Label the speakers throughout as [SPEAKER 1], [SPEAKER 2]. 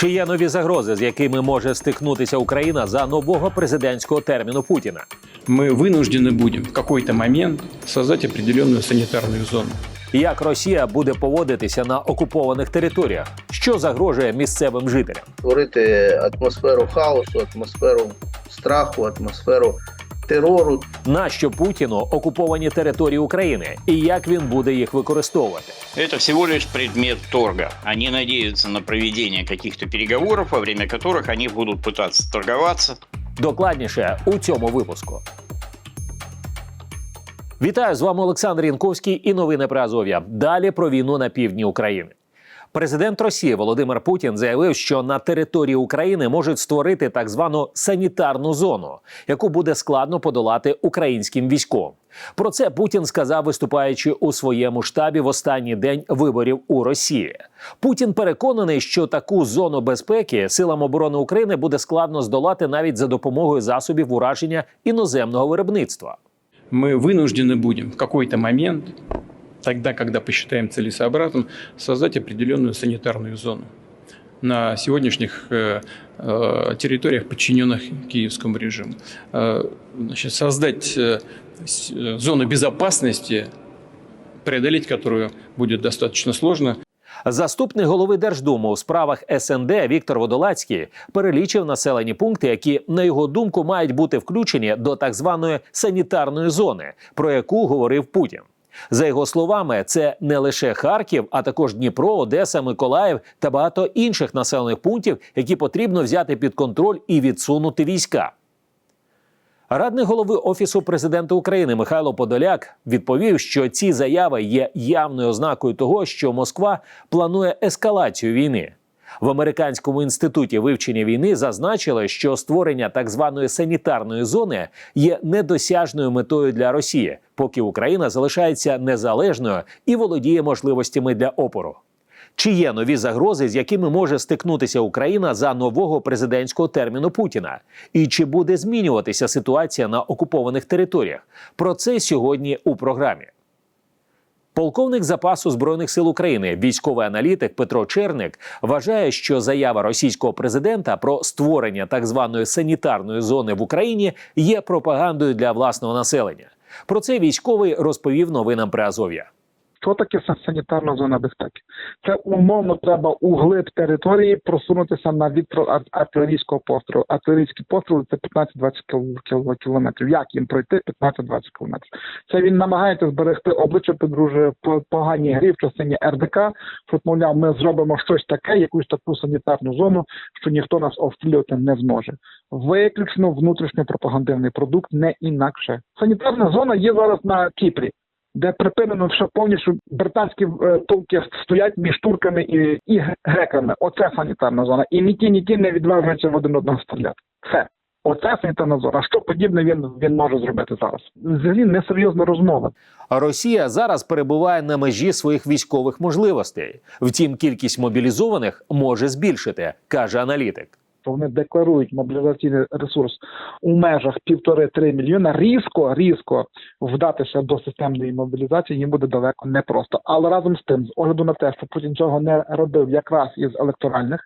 [SPEAKER 1] Чи є нові загрози, з якими може стикнутися Україна за нового президентського терміну Путіна?
[SPEAKER 2] мы вынуждены будем в какой-то момент создать определенную санитарную зону.
[SPEAKER 1] Як Росія буде поводитися на окупованих територіях? Що загрожує місцевим жителям?
[SPEAKER 3] створити атмосферу хаосу, атмосферу страху, атмосферу терору.
[SPEAKER 1] Нащо Путіну окуповані території України і як він буде їх використовувати?
[SPEAKER 4] Это всего лишь предмет торга. Они надеются на проведение каких-то переговоров, во время которых они будут пытаться торговаться.
[SPEAKER 1] Докладніше у цьому випуску. Вітаю з вами Олександр Янковський і новини про Азов'я. Далі про війну на півдні України. Президент Росії Володимир Путін заявив, що на території України можуть створити так звану санітарну зону, яку буде складно подолати українським військовим. Про це Путін сказав, виступаючи у своєму штабі в останній день виборів у Росії. Путін переконаний, що таку зону безпеки силам оборони України буде складно здолати навіть за допомогою засобів ураження іноземного виробництва.
[SPEAKER 2] Мы вынуждены будем в какой-то момент, тогда, когда посчитаем целесообразным, создать определенную санитарную зону на сегодняшних э, э, территориях, подчиненных киевскому режиму. Э, значит, создать э, с- э, зону безопасности, преодолеть которую будет достаточно сложно.
[SPEAKER 1] Заступник голови Держдуму у справах СНД Віктор Водолацький перелічив населені пункти, які, на його думку, мають бути включені до так званої санітарної зони, про яку говорив Путін. За його словами, це не лише Харків, а також Дніпро, Одеса, Миколаїв та багато інших населених пунктів, які потрібно взяти під контроль і відсунути війська. Радник голови Офісу президента України Михайло Подоляк відповів, що ці заяви є явною ознакою того, що Москва планує ескалацію війни. В американському інституті вивчення війни зазначили, що створення так званої санітарної зони є недосяжною метою для Росії, поки Україна залишається незалежною і володіє можливостями для опору. Чи є нові загрози, з якими може стикнутися Україна за нового президентського терміну Путіна? І чи буде змінюватися ситуація на окупованих територіях? Про це сьогодні у програмі. Полковник запасу збройних сил України, військовий аналітик Петро Черник, вважає, що заява російського президента про створення так званої санітарної зони в Україні є пропагандою для власного населення. Про це військовий розповів новинам при Азов'я.
[SPEAKER 5] Що таке санітарна зона безпеки? Це умовно треба у глиб території просунутися на ар- артилерійського пострілу. Артилерійські постріли це 15-20 кіл- кіл- кілометрів. Як їм пройти 15-20 кілометрів? Це він намагається зберегти обличчя підружує по поганій грі в частині РДК, що мовляв, ми зробимо щось таке, якусь таку санітарну зону, що ніхто нас обстрілювати не зможе. Виключно внутрішньопропагандивний продукт, не інакше. Санітарна зона є зараз на Кіпрі де припинено все повністю британські е, толки стоять між турками і, і греками. Оце санітарна зона. І ні ті, ні ті не відважуються в один одного стріляти. Все. Оце санітарна зона. Що подібне він, він може зробити зараз? Взагалі несерйозна розмова.
[SPEAKER 1] Росія зараз перебуває на межі своїх військових можливостей. Втім, кількість мобілізованих може збільшити, каже аналітик.
[SPEAKER 5] То вони декларують мобілізаційний ресурс у межах півтори-три мільйона. Різко, різко вдатися до системної мобілізації їм буде далеко непросто. Але разом з тим, з огляду на те, що Путін цього не робив якраз із електоральних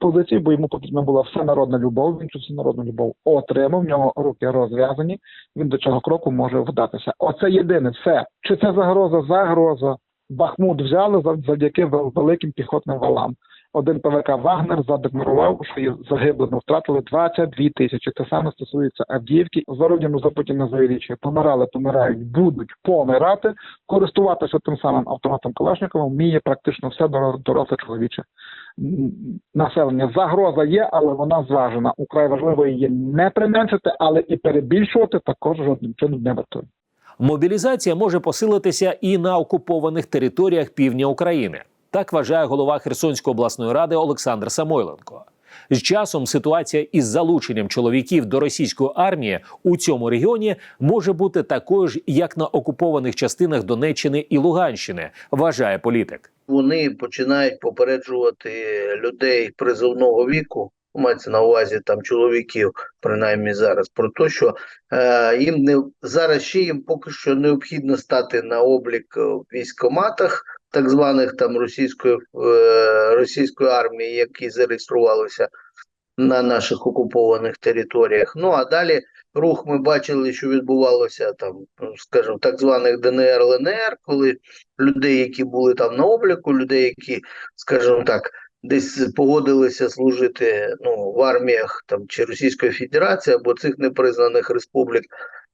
[SPEAKER 5] позицій, бо йому потрібна була всенародна любов. Він цю всенародну любов отримав. В нього руки розв'язані. Він до цього кроку може вдатися. Оце єдине все. Чи це загроза? Загроза. Бахмут взяли зав- завдяки великим піхотним валам. Один ПВК Вагнер задекларував, що їх загиблими втратили 22 тисячі. Те саме стосується Авдіївки. Зародину за Путіна заявічує, помирали, помирають, будуть помирати. Користуватися тим самим автоматом Калашникова вміє практично все доросле чоловіче населення. Загроза є, але вона зважена. Украй важливо її не применшити, але і перебільшувати також жодним чином не вартує.
[SPEAKER 1] Мобілізація може посилитися і на окупованих територіях півдня України. Так вважає голова Херсонської обласної ради Олександр Самойленко. З часом ситуація із залученням чоловіків до російської армії у цьому регіоні може бути такою ж, як на окупованих частинах Донеччини і Луганщини, вважає політик.
[SPEAKER 3] Вони починають попереджувати людей призовного віку. Мається на увазі там чоловіків, принаймні зараз, про те, що е, їм не зараз ще їм поки що необхідно стати на облік в військкоматах, так званих там російської, е, російської армії, які зареєструвалися на наших окупованих територіях. Ну а далі рух ми бачили, що відбувалося там, скажімо, так званих ДНР ЛНР, коли людей, які були там на обліку, людей, які, скажімо так, десь погодилися служити ну, в арміях там чи Російської Федерації або цих непризнаних республік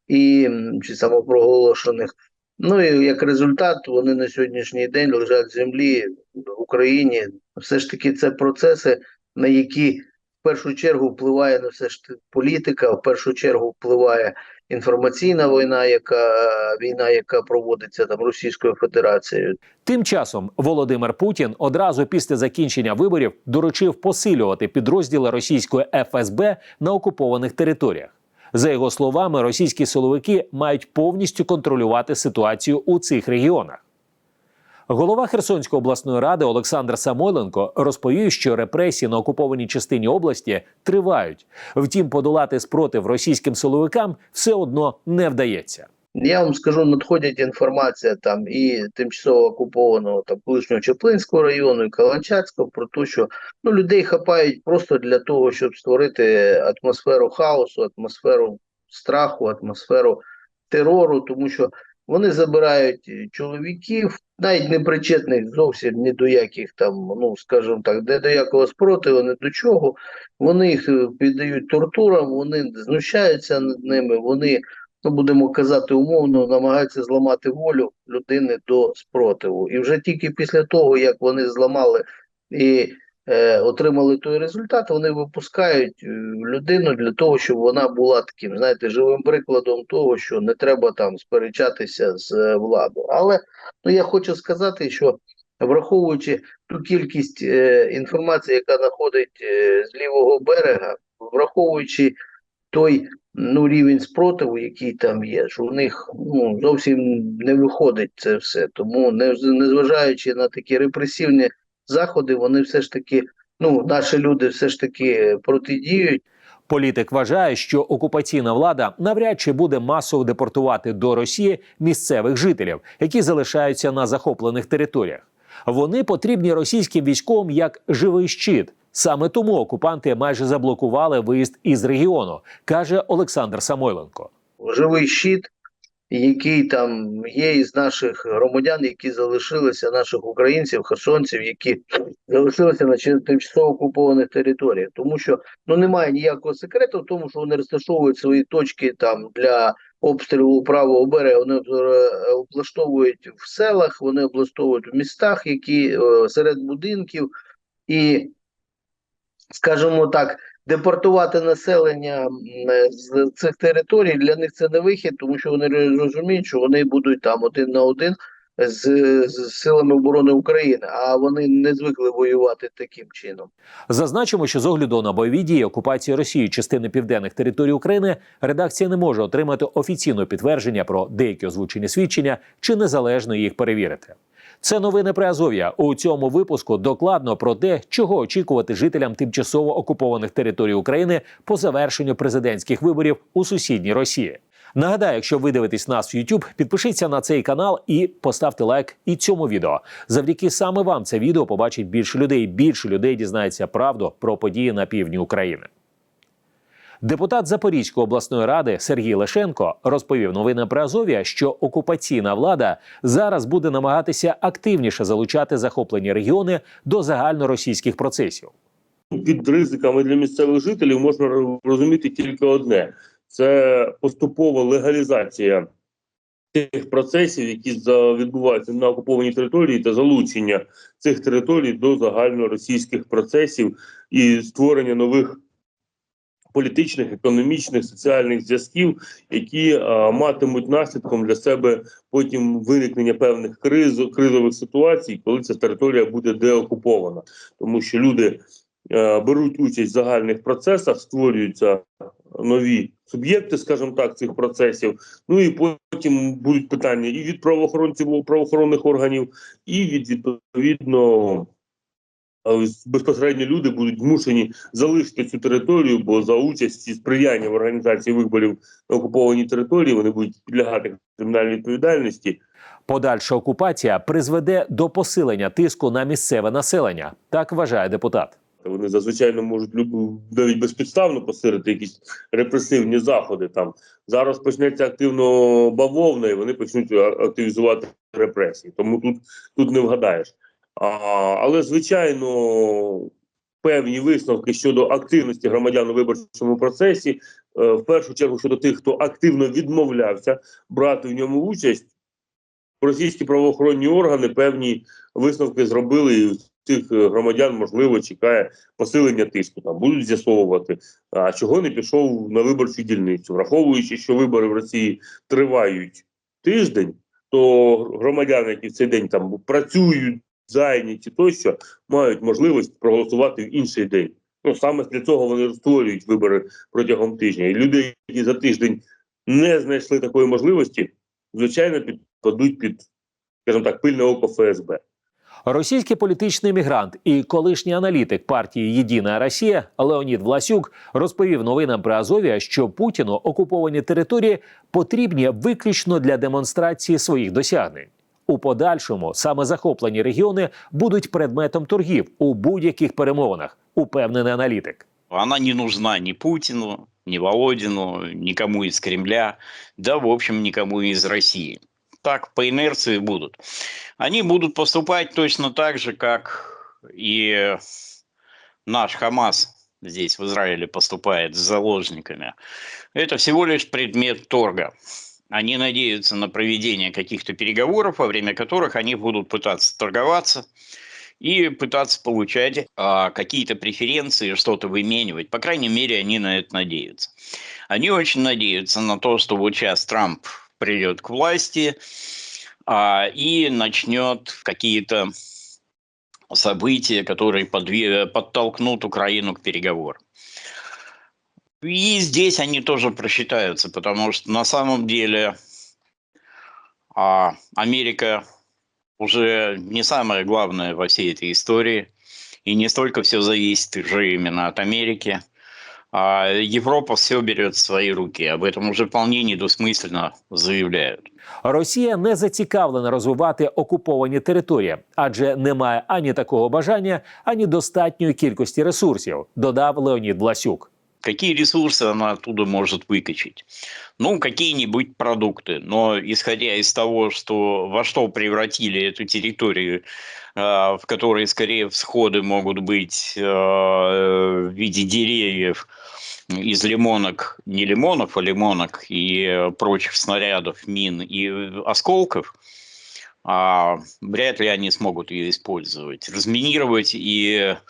[SPEAKER 3] і чи самопроголошених. Ну і як результат, вони на сьогоднішній день лежать в землі в Україні. Все ж таки, це процеси, на які в першу чергу впливає на все ж політика, в першу чергу впливає інформаційна війна, яка війна, яка проводиться там Російською Федерацією.
[SPEAKER 1] Тим часом Володимир Путін одразу після закінчення виборів доручив посилювати підрозділи російської ФСБ на окупованих територіях. За його словами, російські силовики мають повністю контролювати ситуацію у цих регіонах. Голова Херсонської обласної ради Олександр Самойленко розповів, що репресії на окупованій частині області тривають. Втім, подолати спротив російським силовикам все одно не вдається.
[SPEAKER 3] Я вам скажу, надходять інформація там і тимчасово окупованого там колишнього Чеплинського району, і Каланчацького про те, що ну людей хапають просто для того, щоб створити атмосферу хаосу, атмосферу страху, атмосферу терору, тому що вони забирають чоловіків, навіть не причетних зовсім ні до яких там, ну скажімо так, де до якого спротиву, ні до чого. Вони їх е, піддають тортурам, вони знущаються над ними, вони ну будемо казати умовно, намагаються зламати волю людини до спротиву. І вже тільки після того, як вони зламали і е, отримали той результат, вони випускають е, людину для того, щоб вона була таким, знаєте, живим прикладом того, що не треба там сперечатися з е, владою. Але ну я хочу сказати, що враховуючи ту кількість е, інформації, яка надходить е, з лівого берега, враховуючи той ну, рівень спротиву, який там є, що в них ну, зовсім не виходить це все. Тому, не- незважаючи на такі репресивні заходи, вони все ж таки, ну, наші люди все ж таки протидіють.
[SPEAKER 1] Політик вважає, що окупаційна влада навряд чи буде масово депортувати до Росії місцевих жителів, які залишаються на захоплених територіях. Вони потрібні російським військовим як живий щит. Саме тому окупанти майже заблокували виїзд із регіону, каже Олександр Самойленко.
[SPEAKER 3] живий щит, який там є із наших громадян, які залишилися, наших українців, херсонців, які залишилися на тимчасово окупованих територіях. Тому що ну немає ніякого секрету в тому, що вони розташовують свої точки там для обстрілу правого берега. Вони е, облаштовують в селах, вони облаштовують в містах, які е, серед будинків і. Скажімо так, депортувати населення з цих територій для них це не вихід, тому що вони розуміють, що вони будуть там один на один з, з силами оборони України, а вони не звикли воювати таким чином.
[SPEAKER 1] Зазначимо, що з огляду на бойові дії окупації Росії частини південних територій України редакція не може отримати офіційного підтвердження про деякі озвучені свідчення чи незалежно їх перевірити. Це новини про Азов'я. У цьому випуску докладно про те, чого очікувати жителям тимчасово окупованих територій України по завершенню президентських виборів у сусідній Росії. Нагадаю, якщо ви дивитесь нас в YouTube, підпишіться на цей канал і поставте лайк і цьому відео. Завдяки саме вам це відео побачить більше людей. Більше людей дізнається правду про події на півдні України. Депутат Запорізької обласної ради Сергій Лешенко розповів новини про Азов'я, що окупаційна влада зараз буде намагатися активніше залучати захоплені регіони до загальноросійських процесів.
[SPEAKER 6] під ризиками для місцевих жителів можна розуміти тільки одне: це поступова легалізація тих процесів, які відбуваються на окупованій території, та залучення цих територій до загальноросійських процесів і створення нових. Політичних, економічних, соціальних зв'язків, які а, матимуть наслідком для себе потім виникнення певних криз, кризових ситуацій, коли ця територія буде деокупована, тому що люди е, беруть участь в загальних процесах, створюються нові суб'єкти, скажімо так, цих процесів. Ну і потім будуть питання і від правоохоронців правоохоронних органів, і від відповідно е, безпосередньо люди будуть змушені залишити цю територію, бо за участі сприяння в організації виборів на окупованій території вони будуть підлягати кримінальній відповідальності.
[SPEAKER 1] Подальша окупація призведе до посилення тиску на місцеве населення. Так вважає депутат.
[SPEAKER 6] Вони зазвичай можуть навіть безпідставно посилити якісь репресивні заходи. Там зараз почнеться активно бавовна, і вони почнуть активізувати репресії. Тому тут, тут не вгадаєш. А, але звичайно, певні висновки щодо активності громадян у виборчому процесі, е, в першу чергу щодо тих, хто активно відмовлявся брати в ньому участь. Російські правоохоронні органи певні висновки зробили, і цих е, громадян можливо чекає посилення тиску. Там будуть з'ясовувати, а чого не пішов на виборчу дільницю, враховуючи, що вибори в Росії тривають тиждень, то громадяни, які в цей день там працюють, зайняті тощо, мають можливість проголосувати в інший день. Ну саме для цього вони створюють вибори протягом тижня. І люди, які за тиждень не знайшли такої можливості, звичайно, підпадуть під, скажімо так, пильне око ФСБ.
[SPEAKER 1] Російський політичний мігрант і колишній аналітик партії Єдина Росія Леонід Власюк розповів новинам при Азові, що Путіну окуповані території потрібні виключно для демонстрації своїх досягнень. У подальшому саме захоплені регіони будуть предметом торгів у будь-яких перемовинах, упевнений аналітик.
[SPEAKER 4] Она не нужна ни Путину, ни Володину, никому из Кремля, да, в общем, никому из России. Так по инерции будут. Они будут поступать точно так же, как и наш Хамас здесь в Израиле поступает с заложниками. Это всего лишь предмет торга. Они надеются на проведение каких-то переговоров, во время которых они будут пытаться торговаться и пытаться получать а, какие-то преференции, что-то выменивать. По крайней мере, они на это надеются. Они очень надеются на то, что вот сейчас Трамп придет к власти а, и начнет какие-то события, которые подве- подтолкнут Украину к переговорам. И здесь они тоже просчитаются, потому что на самом деле а, Америка уже не самое главное во всей этой истории. И не столько все зависит уже именно от Америки. А Европа все берет в свои руки. Об этом уже вполне недвусмысленно заявляют.
[SPEAKER 1] Росія не зацікавлена розвивати окуповані території, адже немає ані такого бажання, ані достатньої кількості ресурсів, додав Леонід Власюк.
[SPEAKER 4] Какие ресурсы она оттуда может выкачать? Ну, какие-нибудь продукты. Но исходя из того, что во что превратили эту территорию, э, в которой скорее всходы могут быть э, в виде деревьев из лимонок, не лимонов, а лимонок и прочих снарядов, мин и осколков, а, вряд ли они смогут ее использовать. Разминировать и а,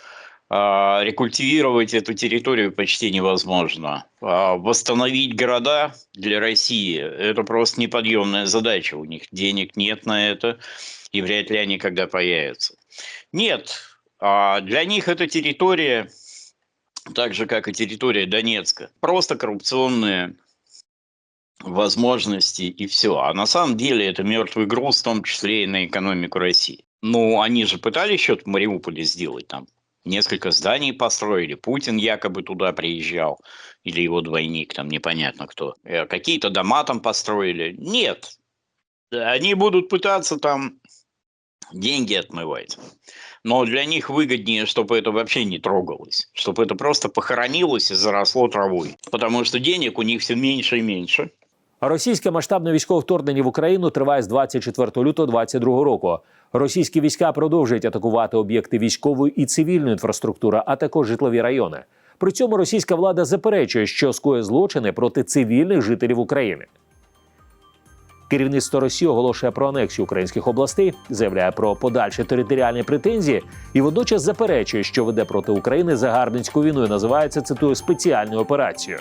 [SPEAKER 4] рекультивировать эту территорию почти невозможно. А, Восстановить города для России – это просто неподъемная задача. У них денег нет на это, и вряд ли они когда появятся. Нет, а, для них эта территория, так же как и территория Донецка, просто коррупционные возможности и все. А на самом деле это мертвый груз, в том числе и на экономику России. Ну, они же пытались что-то в Мариуполе сделать там. Несколько зданий построили. Путин якобы туда приезжал. Или его двойник, там непонятно кто. Э, Какие-то дома там построили. Нет. Они будут пытаться там деньги отмывать. Но для них выгоднее, чтобы это вообще не трогалось. Чтобы это просто похоронилось и заросло травой. Потому что денег у них все меньше и меньше.
[SPEAKER 1] Російське масштабне військове вторгнення в Україну триває з 24 лютого 2022 року. Російські війська продовжують атакувати об'єкти військової і цивільної інфраструктури, а також житлові райони. При цьому російська влада заперечує, що скоє злочини проти цивільних жителів України. Керівництво Росії оголошує про анексію українських областей, заявляє про подальші територіальні претензії і водночас заперечує, що веде проти України загарбницьку війну і називається цитую спеціальною операцією.